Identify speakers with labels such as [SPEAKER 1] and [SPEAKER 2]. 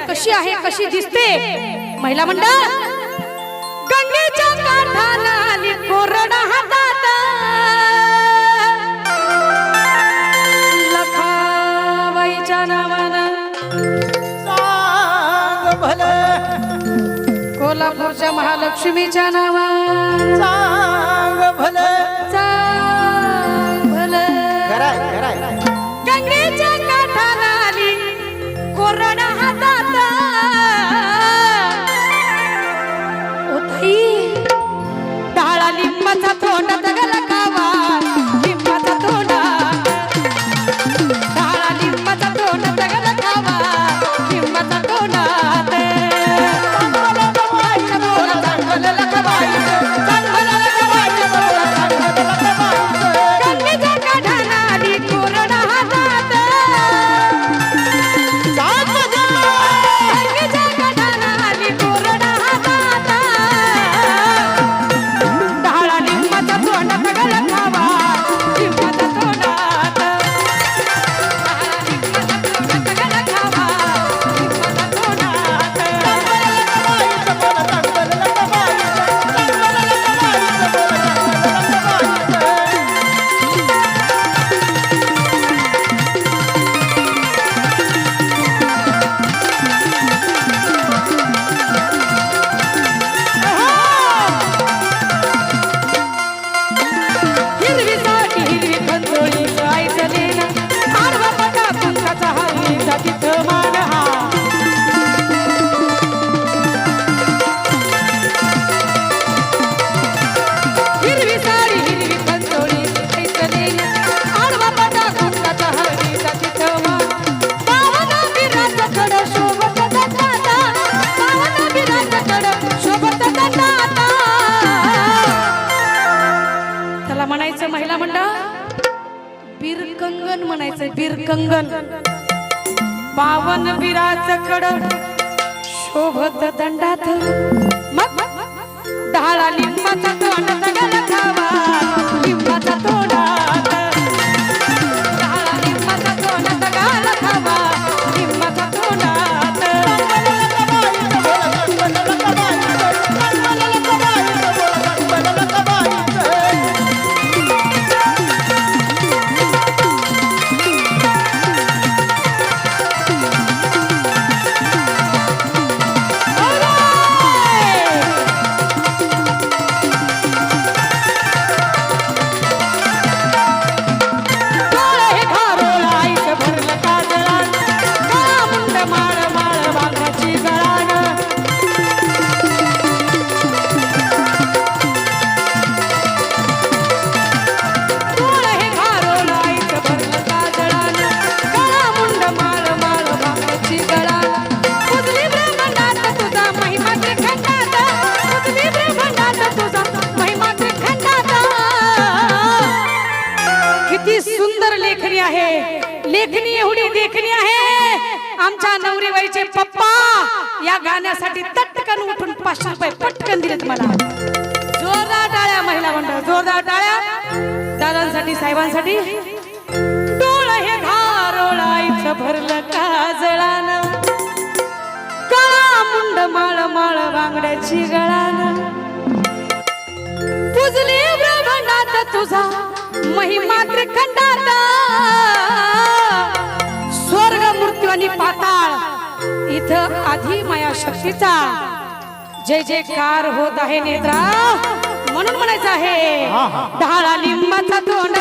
[SPEAKER 1] कशी आहे? कशी दिसते? महिला मंडळ? गंगेच्या काठाला आली कोरडा हातात. लखाबाईच्या नावानं.
[SPEAKER 2] सांग भलं.
[SPEAKER 1] कोल्हापूरच्या महालक्ष्मीच्या
[SPEAKER 2] भलं
[SPEAKER 1] भलं. बीरकंगन पावन बिराच कड. शोभत दंडात. मग ढाळा लिंबाचा आहे. लेखनी एवढी देखणी आहे. आमच्या नवरीबाईचे पप्पा या गाण्यासाठी तटकन उठून पाचशे रुपये पटकन दिलेत मला. जोरदार टाळ्या महिला मंडळ जोरदार टाळ्या. दादांसाठी साहेबांसाठी. डोळ हे घारोळायचं भरलं काजळानं. काळा मुंड माळ माळ बांगड्याची गळानं. पुजली ब्रह्मांडात तुझा महिमा त्रिखंडात स्वर्ग मृत्यू आणि पाताळ इथं आधी माया शक्तीचा. जय जयकार होत आहे नेत्रा. म्हणून म्हणायचं आहे ढाळा लिंबाचा तोंड